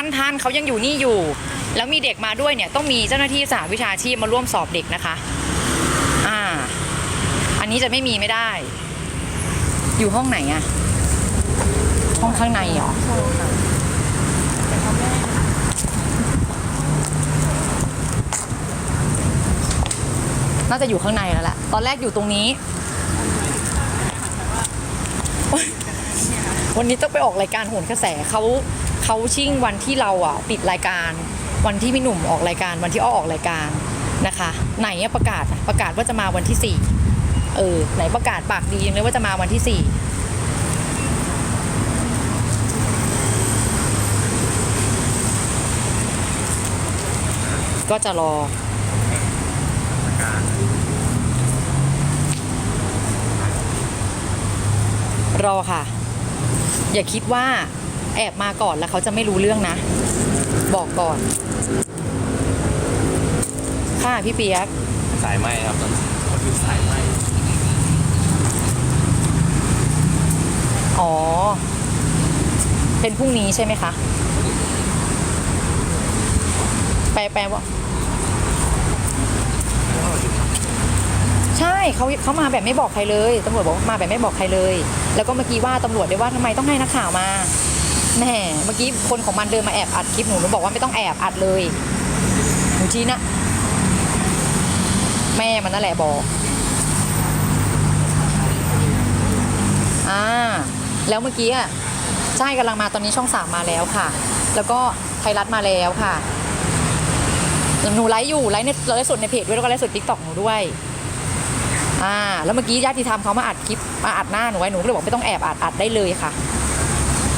านท่านเขายังอยู่นี่อยู่ แล้วมีเด็กมาด้วยเนี่ยต้องมีเจ้าหน้าที่สหวิชาชีพมาร่วมสอบเด็กนะคะ อ่า อันนี้จะไม่มีไม่ได้ อยู่ห้องไหนอะห้องข้างในเหรอน่าจะอยู่ข้างในแล้วแหละ ตอนแรกอยู่ตรงนี้ วันนี้ต้องไปออกรายการโหนกระแสเขา เขาชิ่งวันที่เราอะปิดรายการ วันที่พี่หนุ่มออกรายการ วันที่อ้อออกรายการนะคะ ไหนอะประกาศประกาศว่าจะมาวันที่สี่เออไหนประกาศปากดียังเลยว่าจะมาวันที่สี่ก็จะรอรอค่ะ อย่าคิดว่า แอบมาก่อนแล้วเขาจะไม่รู้เรื่องนะ บอกก่อน ค่ะพี่เปียก สายไหมครับตอนคนอยู่สายไหมอ๋อ เป็นพรุ่งนี้ใช่ไหมคะ แปลแปลว่า ใช่เขาเขามาแบบไม่บอกใครเลยตำรวจบอกว่ามาแบบไม่บอกใครเลย แล้วก็เมื่อกี้ว่าตำรวจด้วยว่าทำไมต้องให้นักข่าวมา แหมเมื่อกี้คนของมันเดินมาแอบอัดคลิปหนูหนูบอกว่าไม่ต้องแอบอัดเลยหนูชี้นะ แม่มันนั่นแหละบอกอ่าแล้วเมื่อกี้อะใช่กำลังมาตอนนี้ช่องสามมาแล้วค่ะ แล้วก็ไทยรัฐมาแล้วค่ะหนูไลฟ์อยู่ไลฟ์ในไลฟ์สดในเพจด้วยแล้วก็ไลฟ์สดทิกตอกหนูด้วยอ่าแล้วเมื่อกี้ญาติธรรมเขามาอัดคลิปมาอัดหน้าหนูไว้หนูก็เลยบอกไม่ต้องแอบอัดอัดได้เลยค่ะ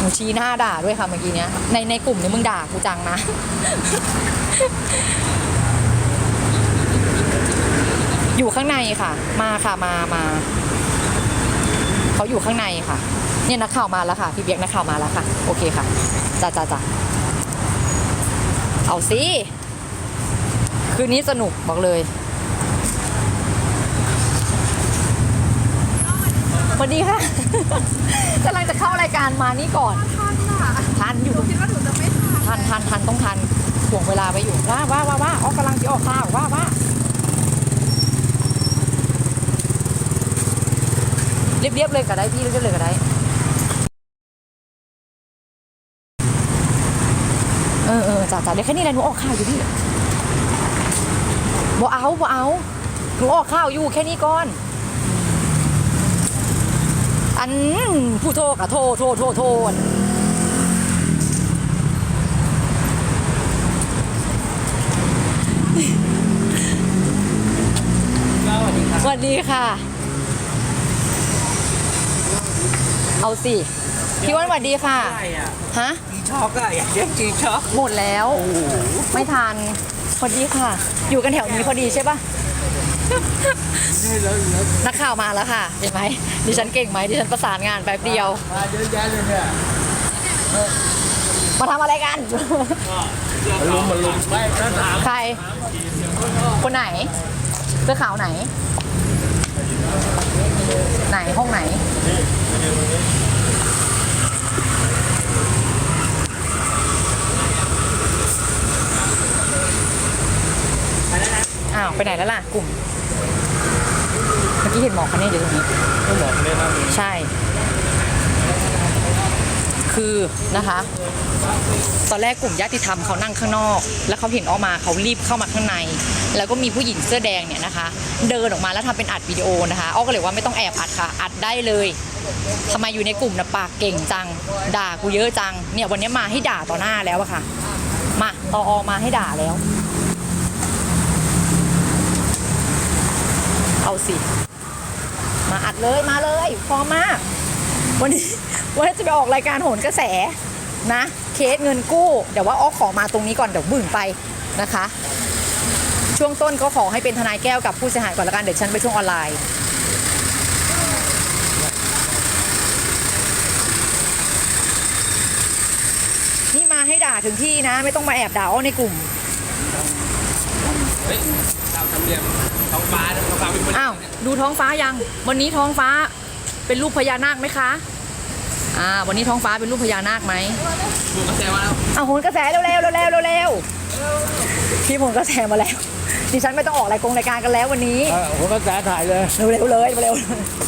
นูชี้หน้าด่าด้วยค่ะเมื่อกี้เนี้ย ในในกลุ่มนี้มึงด่ากูจังนะ อยู่ข้างในค่ะ มาค่ะมามาเขาอยู่ข้างในค่ะ เนี่ยนักข่าวมาแล้วค่ะ พี่เบียกนักข่าวมาแล้วค่ะ โอเคค่ะจ้าจ้าจ้าเอาสิ คืนนี้สนุกบอกเลย วัสดีค่ะ กำลังจะเข้ารายการมานี่ก่อนทันอะทันอยู่คิดว่าหนูจะไม่ทันทันทันทันต้องทันถ่วงเวลาไว้อยู่ว่าว่าว่าว่าออกกำลังจะออกข้าวว่าว่าเรียบเรียบๆเลยก็ได้พี่เรียบๆเลยก็ได้เออเออจ่าจ่าเดี๋ยวแค่นี้แหละหนูออกข้าวอยู่พี่บ่เอาบ่เอาหนูออกข้าวอยู่แค่นี้ก่อน อันผู้โทรกะโทรโทรโทรโทรสวัสดีค่ะ เอาสิพี่วันสวัสดีค่ะ อะไรอะฮะ จีช็อกอะอยากเรียกจีช็อกหมดแล้ว ไม่ทันสวัสดีค่ะ อยู่กันแถวนี้พอดีใช่ปะ นี่แล้วแล้วนักข่าวมาแล้วค่ะ เห็นไหมดิฉันเก่งไหมดิฉันประสานงานแป๊บเดียว มาเยอะแยะเลยเนี่ยมาทำอะไรกันมาลุมมาลุมไม่ถ้าถามใคร คนไหนเสื้อขาวไหน ไหนห้องไหน อ้าว ไปไหนแล้วล่ะ กลุ่มเมื่อ กี้เห็นหมอกคันนี้อยู่ตรงนี้ก็หมดเลยนะใช่ คือนะคะ ตอนแรกกลุ่มญาติธรรมเขานั่งข้างนอก แล้วเขาเห็นออกมาเขารีบเข้ามาข้างใน แล้วก็มีผู้หญิงเสื้อแดงเนี่ยนะคะ เดินออกมาแล้วทำเป็นอัดวิดีโอนะคะอ้อก็เลยว่าไม่ต้องแอบอัดค่ะ อัดได้เลยทำไมอยู่ในกลุ่มนะปากเก่งจัง ด่ากูเยอะจัง เนี่ยวันนี้มาให้ด่าต่อหน้าแล้วอะค่ะ มาตออมาให้ด่าแล้ว เอาสิ มาอัดเลยมาเลยพร้อมมาก วันนี้วันนี้จะไปออกรายการโหนกระแสนะ เคสเงินกู้ เดี๋ยวว่าอ้อขอมาตรงนี้ก่อนเดี๋ยวบึ่งไปนะคะ ช่วงต้นก็ขอให้เป็นทนายแก้วกับผู้เสียหายก่อนละกันเดี๋ยวฉันไปช่วงออนไลน์นี่มาให้ด่าถึงที่นะ ไม่ต้องมาแอบด่าอ้อในกลุ่ม ฮ้ยตามธรรมเนียมท้องฟ้าท้องฟ้าเป็นคนอ้าวดูท้องฟ้ายัง วันนี้ท้องฟ้าเป็นรูปพญานาคไหมคะอ่าวันนี้ท้องฟ้าเป็นรูปพญานาคไหมดูกระแสมาแล้วเอาโหนกระแสเร็วๆเร็วๆเร็วๆเร็วๆพี่โหนกระแสมาแล้วดิฉันไม่ต้องออกรายกงรายการกันแล้ววันนี้ เออผมก็แสถ่ายเลย เร็วๆเลยเร็วๆ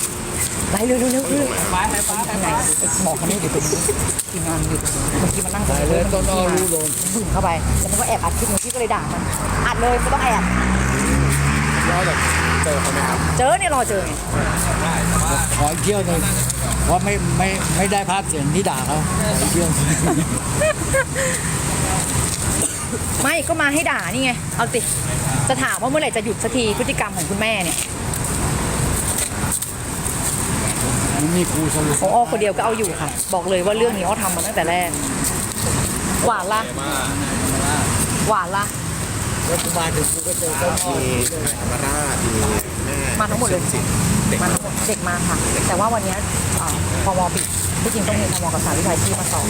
ไปเร็วเร็วเร็วฟ้าไฟฟ้าไฟๆไหนฟ้าไอ้หมอคนนี้อยู่ตรงนี้ทีมงานอยู่ตรงนี้เมื่อกี้มันนั่งตรงถ่ายนี้เลยต้นอ้อมันรู้โดนบึ้งเข้าไปแล้วมันก็แอบอัดคลิปหนูพี่ก็เลยด่ามันอัดเลยไม่ต้องแอบแล้วแบบเจอเขาไหมครับเจอเนี่ยรอเจอไงได้แต่ว่าขอเที่ยวหนึ่งเพราะไม่ไม่ไม่ได้ภาพเสียงที่ด่าเขาขอเที่ยวไม่ก็มาให้ด่านี่ไง เอาติจะถามว่าเมื่อไหร่จะหยุดสักทีพฤติกรรมของคุณแม่เนี่ย มั นมีครูสรุปของอ้อคนเดียวก็เอาอยู่ค่ะ บอกเลยว่าเรื่องนี้อ้อทำมาตั้งแต่แรก หวานละมาหวานละแล้วกูมาถึงกูก็เจอต้นอ้อมีธรรมราชมีแม่มาทั้งหมดเลยเด็กมาทั้งหมดเด็กมาค่ะ แต่ว่าวันเนี้ยเอ่อพมปิดที่จริงต้องมีพมกับสาวิชาชีพมาสอบ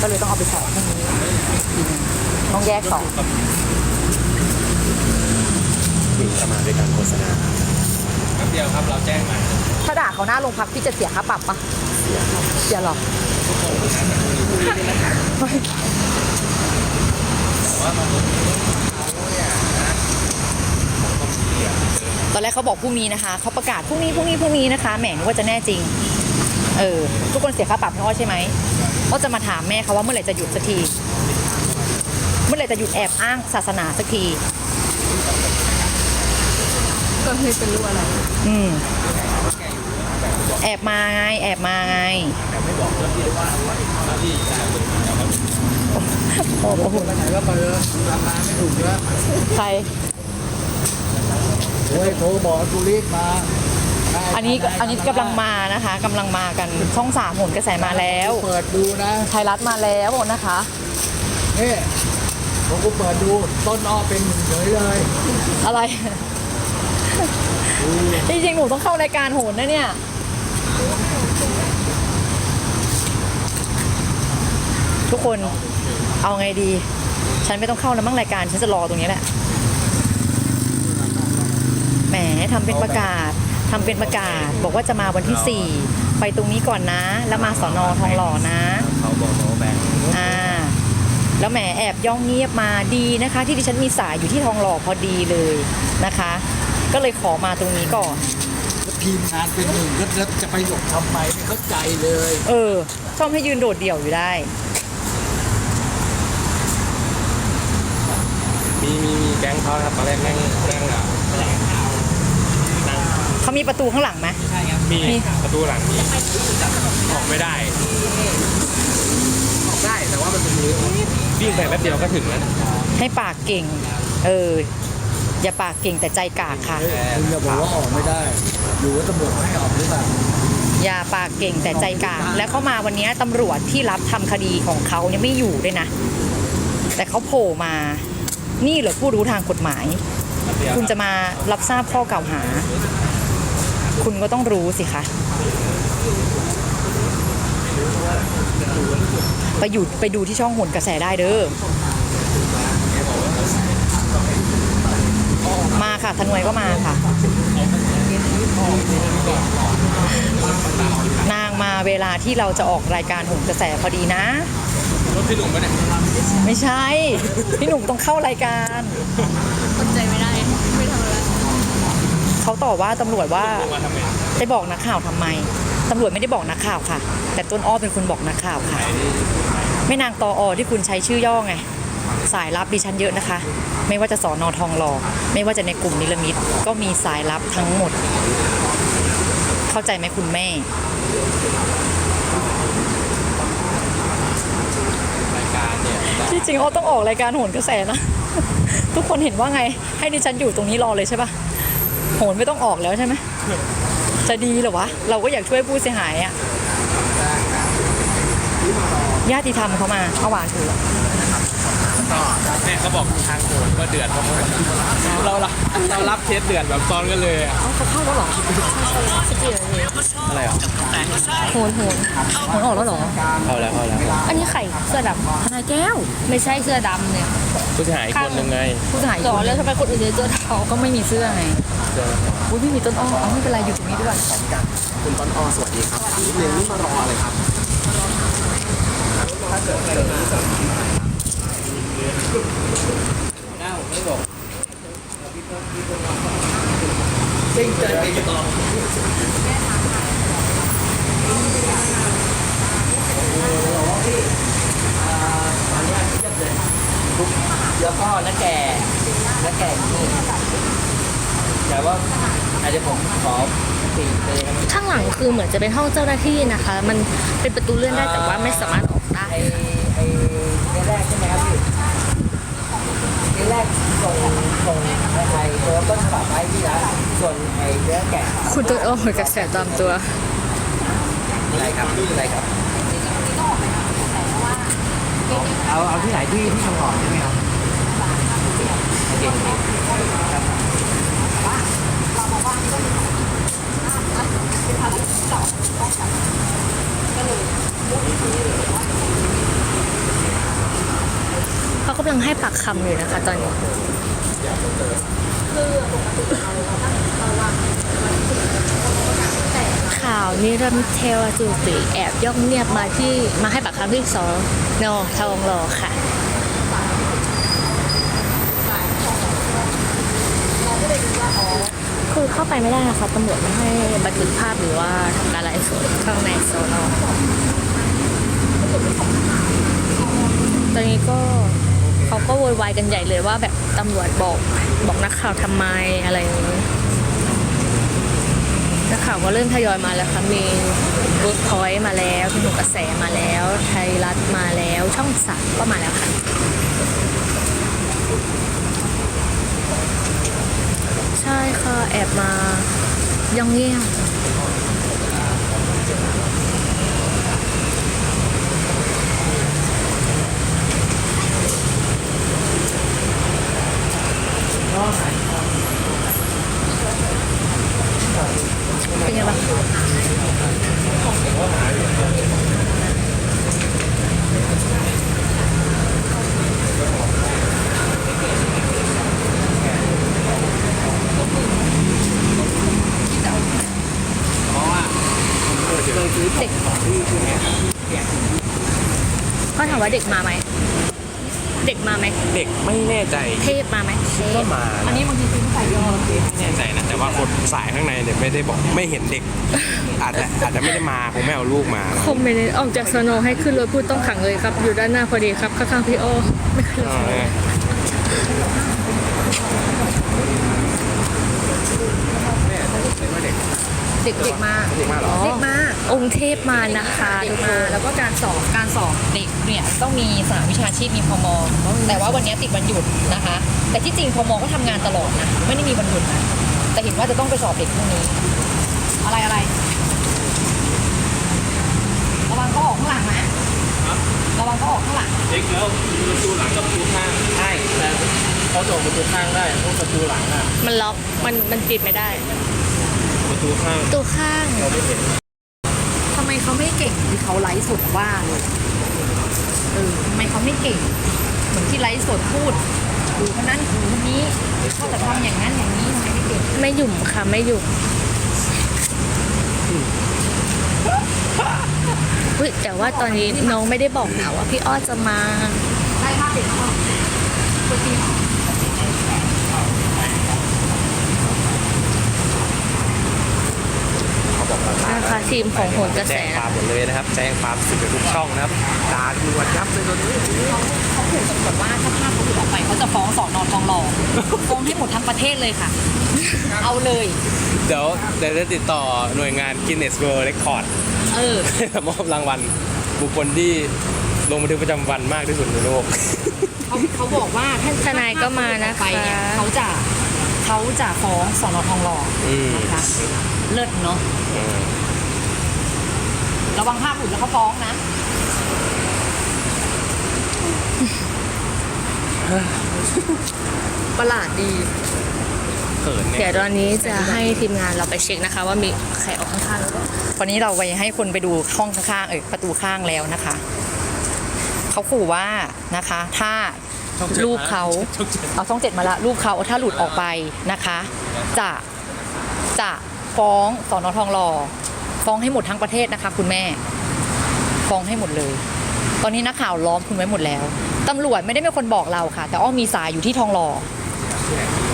ก็เลยต้องเอาไปสอบพรุ่งนี้อีกทีหนึ่งต้องแยกสอบหมิ่นประมาทด้วยการโฆษณาแป๊บ เดียวครับเราแจ้งมาถ้าด่าเขาหน้าโรงพักพี่จะเสียค่าปรับปะเสียหรอไม่ตอนแรกเขาบอกพรุ่งนี้นะคะเขาประกาศพรุ่งนี้พรุ่งนี้พรุ่งนี้นะคะแหมนึกว่าจะแน่จริง เออทุกคนเสียค่าปรับให้อ้อใช่ไหมอ้อจะมาถามแม่เขาว่าเมื่อไหร่จะหยุดสักที เมื่อไหร่จะหยุดแอบอ้างศาสนาสักที ก็ไม่เป็นรู้อะไร อืมแอบมาไง แอบมาไงโอ้โหไปไหนก็ไปเลยราคาไม่ถูกแล้วใครโอ้ยโทรบอกกูรีบมา อันนี้อันนี้กำลังมานะคะกำลังมากันช่องสามโหนกระแสมาแล้ว เปิดดูนะไทยรัฐมาแล้วนะคะนี่ผมกูเปิดดูต้นอ้อเป็นหนึ่งเฉยเลย อะไร จริงๆหนูต้องเข้ารายการโหนนะเนี่ยทุกคนเอาไงดี ฉันไม่ต้องเข้าแล้วมั้งรายการฉันจะรอตรงนี้แหละแหมทำเป็นประกาศทำเป็นประกาศ บอกว่าจะมาวันที่ 4 ไปตรงนี้ก่อนนะ แล้วมาสอนอทองหล่อนะเขาบอกเขาแบ่งอ่าแล้วแหมแอบย่องเงียบมาดีนะคะ ที่ดิฉันมีสายอยู่ที่ทองหล่อพอดีเลยนะคะ ก็เลยขอมาตรงนี้ก่อนแล้วทีมงานเป็นหนึ่งก็แล้วจะไปหลบทำไมไม่เข้าใจเลยเออชอบให้ยืนโดดเดี่ยวอยู่ได้ มีมีมีแก๊งเขาครับตอนแรกแม่งแม่งอะนั่งเขามีประตูข้างหลังไหม มีมี ประตูหลังมีออกไม่ได้ออกได้แต่ว่ามันเป็นมือวิ่งไปแป๊บเดียวก็ถึงแล้วให้ปากเก่ง เออ อย่าปากเก่งแต่ใจกากค่ะเฮ้ยคุณอย่าบอกว่าออกไม่ได้ อยู่ว่าตำรวจไม่ให้ออกหรือเปล่าอย่าปากเก่งแต่ใจกลางแล้วเขามาวันนี้ตำรวจที่รับทำคดีของเขาเนี่ยไม่อยู่ด้วยนะ แต่เขาโผล่มา นี่เหรอผู้รู้ทางกฎหมายแป๊บเดียวคุณจะมารับทราบข้อกล่าวหา คุณก็ต้องรู้สิคะไปอยู่ไปดูที่ช่องหนกระแสได้เด้อ มาค่ะทนวยก็มาค่ะ นางมาเวลาที่เราจะออกรายการหนกระแสพอดีนะรถพี่หนุ่มปะเนี่ยไม่ใช่ พี่หนุ่มต้องเข้ารายการอดใจไม่ได้ไม่ทำอะไรเขาตอบว่าตำรวจว่าลงมาทำไมไปบอกนักข่าวทำไมตำรวจไม่ได้บอกนักข่าวค่ะ แต่ต้นอ้อเป็นคนบอกนักข่าวค่ะ ไม่นางตออที่คุณใช้ชื่อย่อไง สายลับดิฉันเยอะนะคะ ไม่ว่าจะสอนอทองหล่อไม่ว่าจะในกลุ่มนิรมิตก็มีสายลับทั้งหมด เข้าใจไหมคุณแม่รายการเนี่ยที่จริงอ้อต้องออกรายการโหนกระแสนะ ทุกคนเห็นว่าไง ให้ดิฉันอยู่ตรงนี้รอเลยใช่ปะโหนไม่ต้องออกแล้วใช่ไหมจะดีเหรอวะ เราก็อยากช่วยผู้เสียหายอะญาติธรรมเขามาเอาหวานถือ ก็เนี่ยเขาบอกทางโหดก็เดือดเพราะเราเรารับเทสเดือดแบบซ้อนกันเลยอะเอเขาเข้าแล้วหรอสิบสี่เลยอะไรอะโหนโหนโหนออกแล้วหรอ เข้าแล้วเข้าแล้วอันนี้ไข่เสื้อดำทนายแก้ว ไม่ใช่เสื้อดำเนี่ยผู้เสียหายอีคนหนึ่งไงผู้เสียหายหรอแล้วทำไมคนอื่นเจ้อดำเขาก็ไม่มีเสื้อไงวุ้ยพี่มีต้นอ้อไม่เป็นไรอยู่ตรงนี้ด้วยคุณต้นอ้อสวัสดีครับนิดนึงนี่มารออะไรครับถ้าเกิดเจอ หน้าผมไม่บอกซิ่งใจไปต่อแล้วก็นักแก่นักแก่นี่แต่ว่าอาจจะผมขอสี่เลยข้างหลังคือเหมือนจะเป็นห้องเจ้าหน้าที่นะคะ มันเป็นประตูเลื่อนได้แต่ว่าไม่สามารถ เนื้อแรกส่งส่งไอ้ตัวต้นฉบับไว้ที่ร้านส่วนไอ้เนื้อแกะคุณต้นอ้อเหมือนกับแสบตามตัวอะไรครับอะไรครับเอาเอาที่ไหนที่ที่ทำหอมใช่ไหมครับโอเคโอเคครับ เขากำลังให้ปากคำอยู่นะคะตอนนี้ข่าวนิรันเทวจูติแอบย่องเงียบมาที่มาให้ปากคำที่สองนอทองหล่อค่ะคือเข้าไปไม่ได้นะคะตำรวจไม่ให้บันทึกภาพหรือว่าทำการไลฟ์สดข้างในโซนอตอนนี้ก็ เขาก็โวยวายกันใหญ่เลยว่าแบบตำรวจบอกบอกนักข่าวทำไมอะไรอย่างนี้นักข่าวก็เริ่มทยอยมาแล้วค่ะมีเวิร์กพอยต์มาแล้วพี่หนุ่มกระแสมาแล้ว ไทยรัฐมาแล้วช่องสามก็มาแล้วค่ะใช่ค่ะ แอบมาย่องเยี่ยมเป็นไงบ้าง เด็กเขาถาม ว่าเด็กมาไหม เด็กมาไหม เด็กไม่แน่ใจเทพมาไหมเทพก็มาอันนี้บางทีซื้อใส่ยอไม่แน่ใจนะแต่ว่าคนสายข้างในเนี่ยไม่ได้บอกไม่เห็นเด็ก อาจจะอาจจะไม่ได้มาคงไม่เอาลูกมานะคอมเมนต์ออกจากสโนว์ให้ขึ้นรถผู้ต้องขังเลยครับ อยู่ด้านหน้าพอดีครับข้างๆพี่โอไม่ขึ้นรเอถอเนี่ยเด็กเด็กมา เด็กมาเหรอ เด็กมา องค์เทพมานะคะเด็ทุกกคมานแล้วก็การสอบการสอบเด็กเนี่ยต้องมีสนามวิชาชีพมีพมแต่ว่าวันนี้ติดวันหยุดนะคะ แต่ที่จริงพมก็ทำงานตลอดนะไม่ได้มีวันหยุดนะแต่เห็นว่าจะต้องไปสอบเด็กพรุ่งนี้อะไรอะไรระวังเขาออกข้างหลังนะระวังเขาออกข้างหลัง เด็กแล้วประตูหลังกับประตูข้างใช่แต่เขาส่งประตูข้างได้พวกประตูหลังอะมันล็อกมันมันปิดไม่ได้ ประตูข้าง ตัวข้าง เราไม่เห็นทำไม เขาไม่เก่งที่เขาไลฟ์สดว่าเลยเออทำไมเขาไม่เก่ง เหมือนที่ไลฟ์สดพูดดูคนนั้นดูคนนี้เขาจะทำอย่างนั้นอย่างนี้ทำไมไม่เก่งไม่หยุ่มค่ะไม่หยุ่มอุ๊ยแต่ว่าตอนนี้น้องไม่ได้บอกนะว่าพี่อ้อจะมา ได้ภาพเด็กเขาตัวจริง นะคะทีมของโหนกระแสแจ้งความหมดเลยนะครับ แจ้งความสึกกับทุกช่องนะครับด่าตำรวจยับเลยตอนนี้เขาเขาขู่ตำรวจว่าถ้าภาพเขาหลุดออกไปเขาจะฟ้องสอนอทองหล่อฟ้องให้หมดทั้งประเทศเลยค่ะ เอาเลย เดี๋ยวเดี๋ยวจะติดต่อหน่วยงาน Guinness World Record เออมอบรางวัลบุคคลที่ลงบันทึกประจำวันมากที่สุดในโลกเขาเขาบอกว่าถ้าทนายก็มานะคะไปเนี่ยเขาจะเขาจะฟ้องสอนอทองหล่ออมนะคะ เลิศเนาะอืมระวังภาพหลุดแล้วเขาฟ้องนะประหลาดดีเขินเนี่เดี๋ยยวตอนนี้จะให้ทีมงานเราไปเช็คนะคะ ว่ามีใครออกข้างๆหรือเปล่าตอนนี้เราไปให้คนไปดูห้องข้างๆเออประตูข้างแล้วนะคะ เขาขู่ว่านะคะ ถ้าลูกเขาเอาช่องเจ็ดมาละลูกเขาถ้าหลุดออกไปนะคะ จะจะ ฟ้องสอนอทองหล่อฟ้องให้หมดทั้งประเทศนะคะ คุณแม่ ฟ้องให้หมดเลย ตอนนี้นักข่าวล้อมคุณไว้หมดแล้วตำรวจไม่ได้เป็นคนบอกเราค่ะ แต่อ้อมีสายอยู่ที่ทองหล่อ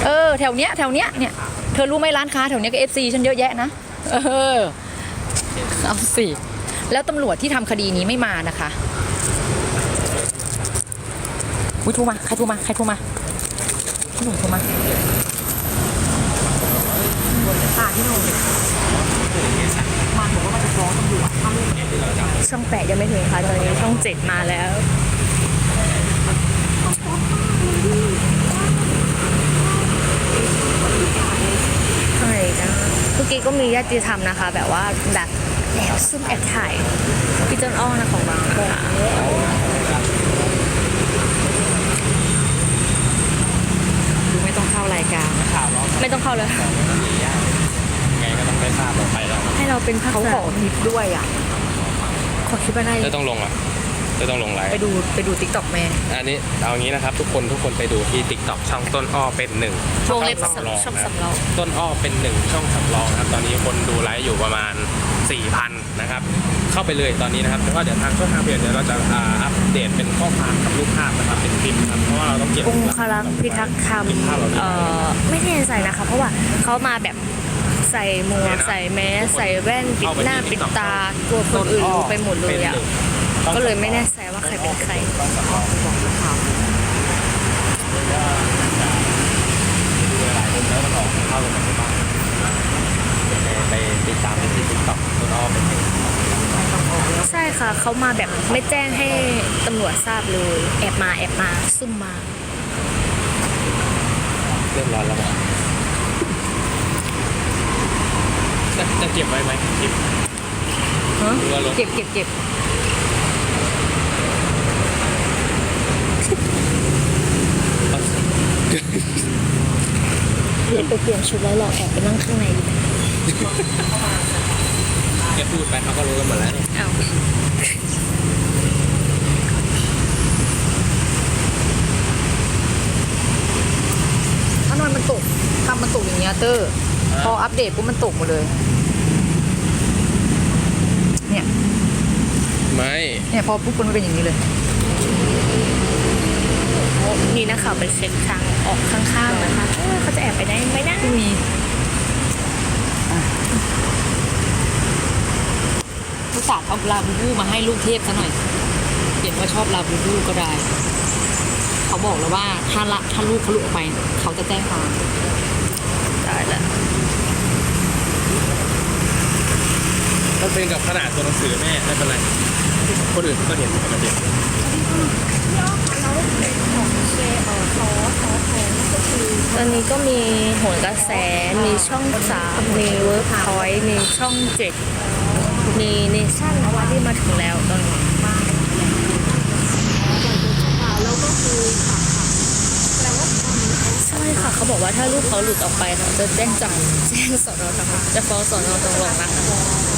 เออแถวเนี้ยแถวเนี้ยเนี่ยเธอรู้ไหมร้านค้าแถวเนี้ยก็เอฟซีฉันเยอะแยะนะเออเอาสิแล้วตำรวจที่ทำคดีนี้ไม่มานะคะอุ้ยโทรมาใครโทรมาใครโทรมาหนุ่มโทรมา ค่ะพี่หนุ่มมันบอกว่ามันจะฟ้องตำรวจถ้าลูกช่องแปดยังไม่ถึงค่ะตอนนี้ช่องเจ็ดมาแล้วใช่นะเมื่อกี้ก็มีญาติธรรมนะคะ แบบว่าแบบแอบซุ่มแอบถ่ายพี่ต้นอ้อนะของเรานะคะไม่ต้องเข้ารายการไม่ต้องเข้าเลย ก็ต้องได้ทราบเราไปแล้วให้เราเป็นพักเขาขอคลิปด้วยอะ ขอคลิปอะไรจะต้องลงอะจะต้องลงไลฟ์ไปดูไปดูติ๊กต็อกแม่ อันนี้เอางี้นะครับ ทุกคนทุกคนไปดูที่ TikTok ช่องต้นอ้อเป็นหนึ่งวงเล็บช่องสำรองช่องนะครับสำรองต้นอ้อเป็นหนึ่งช่องสำรองนะครับตอนนี้คนดูไลฟ์อยู่ประมาณ4,000นะครับเข้าไปเลยตอนนี้นะครับแต่ว่าเดี๋ยวทางช่องทางเพจเดี๋ยวเราจะอ่าอัปเดตเป็นข้อความกับรูปภาพนะครับเป็นคลิปนะครับเพราะว่าเราต้องเก็บองครักษ์พิทักษ์ธรรมเก็บภาพเราด้วยเอ่อไม่แน่ใจนะคะ เพราะว่าเขามาแบบ ใส่หมวกใส่แมสใส่แว่นปิดหน้าปิดตาตัวคนอื่นรู้ไปหมดเลยอะก็เลยไม่แน่ใจว่าใครเป็นใครไปติดตามได้ที่ TikTok ต้นอ้อเป็นหนึ่งใช่ค่ะเขามาแบบไม่แจ้งให้ตำรวจทราบเลย แอบมาแอบมาซุ่มมาเริ่มร้อนแล้วเหรอ จะจะเก็บไว้ไหมคลิป ฮะหรือว่าลบเก็บเก็บเก็บเดี๋ยวไปเปลี่ยนชุดแล้วเราแอบไปนั่งข้างในดีไหมแกพูดไปเขาก็รู้กันหมดแล้วนี่อ้าวถ้านอนมันตกทำมันตกอย่างเงี้ยเตอร์ พออัปเดตปุ๊บมันตกหมดเลย เนี่ย ไม่เนี่ยพอปุ๊บมันเป็นอย่างนี้เลย นี่นักข่าวไปเช็คทางออกข้างๆนะคะเออเขาจะแอบไปได้ไหมนะไม่มีผู้สาวเอาลาบูบูมาให้ลูกเทพซะหน่อยเห็นว่าชอบลาบูบูก็ได้ เขาบอกแล้วว่าถ้าละถ้าลูกเขาหลุดออกไป เขาจะแจ้งความ ได้แล้ว มันเป็นกับขนาดตัวหนังสือแม่ไม่เป็นไรคนอื่นก็เห็นปกติตอนนี้ก็มีโหนกระแส มีช่องสามมีเวิร์กพอยต์มีช่องเจ็ดมีเนชั่นนะคะที่มาถึงแล้วตอนนี้ใช่ค่ะเขาบอกว่าถ้าลูกเขาหลุดออกไปเขาจะแจ้งจับแจ้งสอนอทำจะฟ้องสอนอตรงหลงนะคะ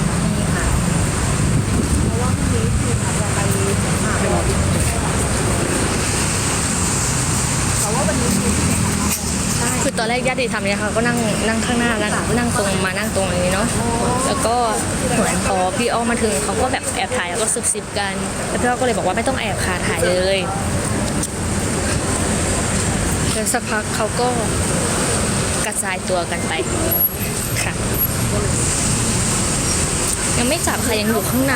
คือตอนแรกญาติธรรมเนี่ยค่ะก็นั่งนั่งข้างหน้านั่งนั่งตรงมานั่งตรงนี้เนาะแล้วก็เหมือนพอพี่อ้อมมาถึงเขาก็แบบแอบถ่ายแล้วก็ซุบซิบกันแล้วพี่อ้อมก็เลยบอกว่าไม่ต้องแอบค่ะถ่ายเลยแล้วสักพักเขาก็กระจายตัวกันไปค่ะ ยังไม่จับค่ะยังอยู่ข้างใน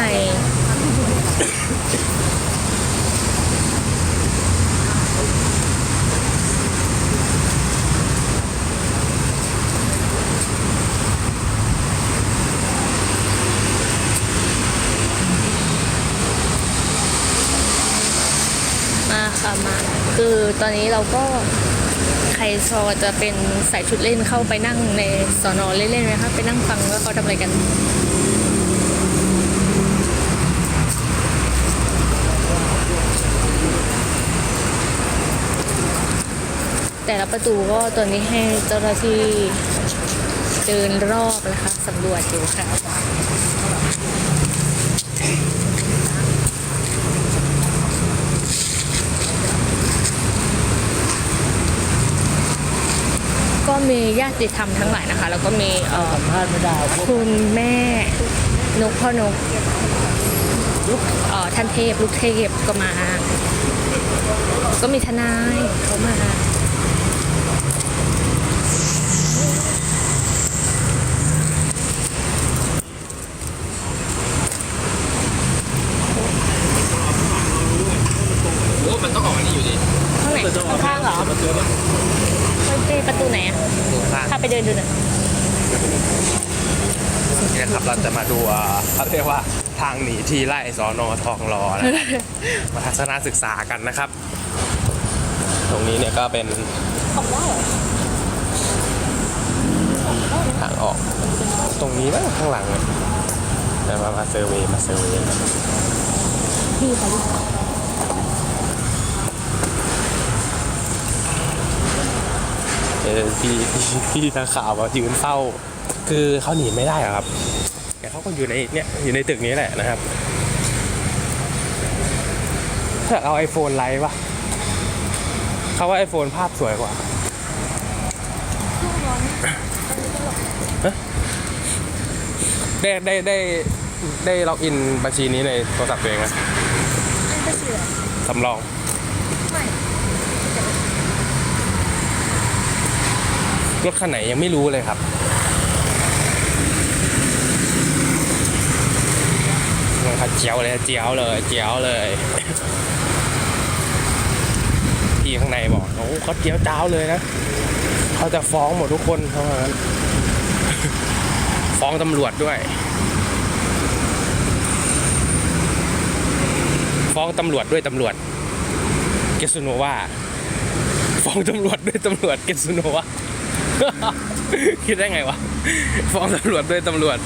มาค่ะมาคือตอนนี้เราก็ใครซอจะเป็นใส่ชุดเล่นเข้าไปนั่งในสอนอเล่นๆไหมคะไปนั่งฟังว่าเขาทำอะไรกันแต่ละประตูก็ตอนนี้ให้เจ้าหน้าที่เดินรอบนะคะสำรวจอยู่ค่ะ มีญาติธรรมทั้งหลายนะคะ แล้วก็มีสัมภาษณ์ไม่ได้คุณแม่นกพ่อนกลูกท่านเทพ ลูกเทพก็มา ก็มีทนายเขามา โอ้มันต้องออกอันนี้อยู่ดี ข้างไหนข้างๆเหรอเฮ้ยเต้ประตูไหนอะ ดูข้าง พาไปเดินดูหน่อยนี่นะครับเราจะมาดูอ่าเขาเรียกว่าทางหนีที่ไล่สอนอทองรอนะครับมาทัศนศึกษากันนะครับ ตรงนี้เนี่ยก็เป็นทางออก ตรงนี้นะข้างหลังเนี่ยเดี๋ยวมามาเซอร์เวย์มาเซอร์เวย์พี่เขา เออพี่พี่พี่นักข่าวมายืนเฝ้า คือเขาหนีไม่ได้อะครับแต่เขาก็อยู่ในเนี่ยอยู่ในตึกนี้แหละนะครับถ้าเอาไอโฟนไลฟ์ปะเขาว่าไอโฟนภาพสวยกว่าฮะได้ได้ได้ได้ล็อกอินบัญชีนี้ในโทรศัพท์ตัวเองไหมสำรอง รถคันไหนยังไม่รู้เลยครับมันคันเจียวเลยเจียวเลยเจียวเลยพี่ข้างในบอกโอ้เขาเจียวเจ้าเลยนะเขาจะฟ้องหมดทุกคนเพราะงั้นฟ้องตำรวจด้วย ฟ้องตำรวจด้วยตำรวจ เกสโนว่าฟ้องตำรวจด้วยตำรวจเกสโนว่า คิดได้ไงวะฟ้องตำรวจด้วยตำรวจ